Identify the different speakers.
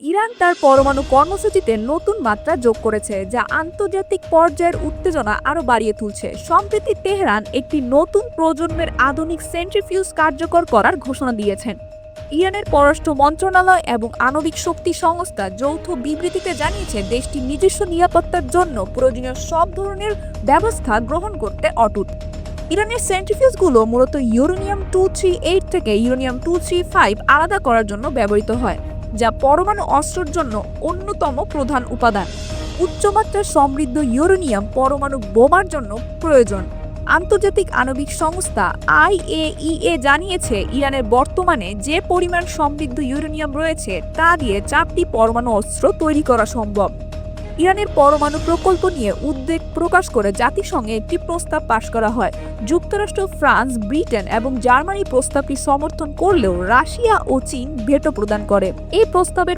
Speaker 1: Iran তার পরমাণু কর্মসূচিতে নতুন মাত্রা যোগ করেছে, যা আন্তর্জাতিক পর্যায়ের উত্তেজনা আরও বাড়িয়ে তুলছে। সম্প্রতি তেহরান একটি নতুন প্রজন্মের আধুনিক সেন্ট্রিফিউজ কার্যকর করার ঘোষণা দিয়েছেন। ইরানের পররাষ্ট্র মন্ত্রণালয় এবং আণবিক শক্তি সংস্থা যৌথ বিবৃতিতে জানিয়েছে দেশটি নিজস্ব নিরাপত্তার জন্য প্রয়োজনীয় সব ধরনের ব্যবস্থা গ্রহণ করতে অটুট। ইরানের সেন্ট্রিফিউজগুলো মূলত ইউরেনিয়াম টু থ্রি এইট থেকে ইউরেনিয়াম টু থ্রি ফাইভ আলাদা করার জন্য ব্যবহৃত হয়। যা পরমাণু অস্ত্রের জন্য অন্যতম প্রধান উপাদান। উচ্চমাত্রার সমৃদ্ধ ইউরেনিয়াম পরমাণু বোমার জন্য প্রয়োজন। আন্তর্জাতিক আণবিক সংস্থা আইএইএ জানিয়েছে, ইরানের বর্তমানে যে পরিমাণ সমৃদ্ধ ইউরেনিয়াম রয়েছে, তা দিয়ে চারটি পরমাণু অস্ত্র তৈরি করা সম্ভব। ইরানের পরমাণু প্রকল্প নিয়ে উদ্বেগ প্রকাশ করে জাতিসংঘে একটি প্রস্তাব পাশ করা হয়। যুক্তরাষ্ট্র, ফ্রান্স, ব্রিটেন এবং জার্মানি প্রস্তাবটি সমর্থন করলেও রাশিয়া ও চীন ভেটো প্রদান করে। এই প্রস্তাবের